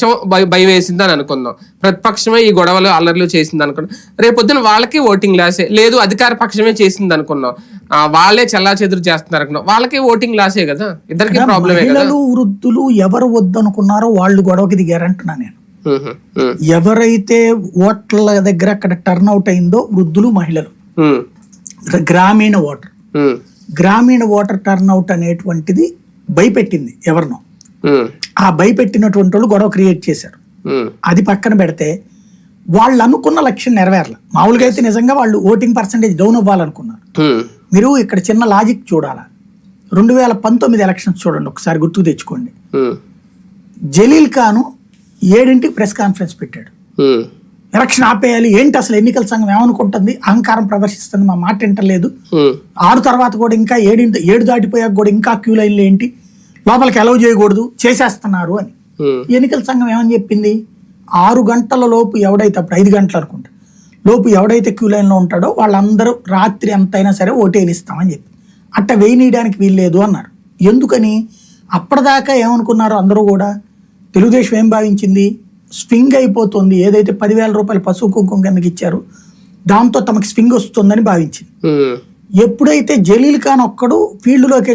పక్షం భయ- భయం వేసింది అని అనుకుందాం. ప్రతిపక్షమే ఈ గొడవలు అల్లర్లు చేసింది అనుకున్నాం రేపొద్దున వాళ్ళకి ఓటింగ్ లాసే. లేదు అధికార పక్షమే చేసింది అనుకున్నాం వాళ్ళే చల్లా చెదురు చేస్తున్నారు అనుకున్నాం వాళ్ళకి ఓటింగ్ లాసే కదా. ఇద్దరికి ప్రాబ్లమే కదా. వృద్ధులు ఎవరు వద్దనుకున్నారో వాళ్ళు గొడవకి దిగారంటున్నా నేను. ఎవరైతే ఓట్ల దగ్గర అక్కడ టర్న్ అవుట్ అయిందో వృద్ధులు మహిళలు. గ్రామీణ ఓటర్. గ్రామీణ ఓటర్ టర్న్ అవుట్ అనేటువంటిది భయపెట్టింది ఎవరినో. ఆ భయపెట్టినటువంటి వాళ్ళు గొడవ క్రియేట్ చేశారు. అది పక్కన పెడితే వాళ్ళు అనుకున్న లక్ష్యం నెరవేరల. మామూలుగా అయితే నిజంగా వాళ్ళు ఓటింగ్ పర్సంటేజ్ డౌన్ అవ్వాలనుకున్నారు. మీరు ఇక్కడ చిన్న లాజిక్ చూడాలా? రెండు వేల పంతొమ్మిది ఎలక్షన్స్ చూడండి ఒకసారి గుర్తుకు తెచ్చుకోండి. జలీల్ ఖాను ఏడింటికి ప్రెస్ కాన్ఫరెన్స్ పెట్టాడు. ఎలక్షన్ ఆపేయాలి ఏంటి అసలు ఎన్నికల సంఘం ఏమనుకుంటుంది? అహంకారం ప్రదర్శిస్తుంది మా మాట వింటలేదు. ఆరు తర్వాత కూడా ఇంకా ఏడింటి ఏడు దాటిపోయాక కూడా ఇంకా క్యూ లైన్లు ఏంటి? లోపలికి అలౌ చేయకూడదు చేసేస్తున్నారు అని. ఎన్నికల సంఘం ఏమని చెప్పింది? ఆరు గంటల లోపు ఎవడైతే అప్పుడు ఐదు గంటలు అనుకుంటా లోపు ఎవడైతే క్యూ లైన్లో ఉంటాడో వాళ్ళందరూ రాత్రి ఎంతైనా సరే ఓటేనిస్తామని చెప్పి. అట్ట వేయనీయడానికి వీల్లేదు అన్నారు. ఎందుకని? అప్పటిదాకా ఏమనుకున్నారు అందరూ కూడా? తెలుగుదేశం ఏం భావించింది? స్వింగ్ అయిపోతుంది. ఏదైతే పదివేల రూపాయలు పశువు కుంకుమ కిందకి ఇచ్చారో దాంతో తమకి స్వింగ్ వస్తుందని భావించింది. ఎప్పుడైతే జలీల్ ఖాన్ ఒక్కడు ఫీల్డ్లోకి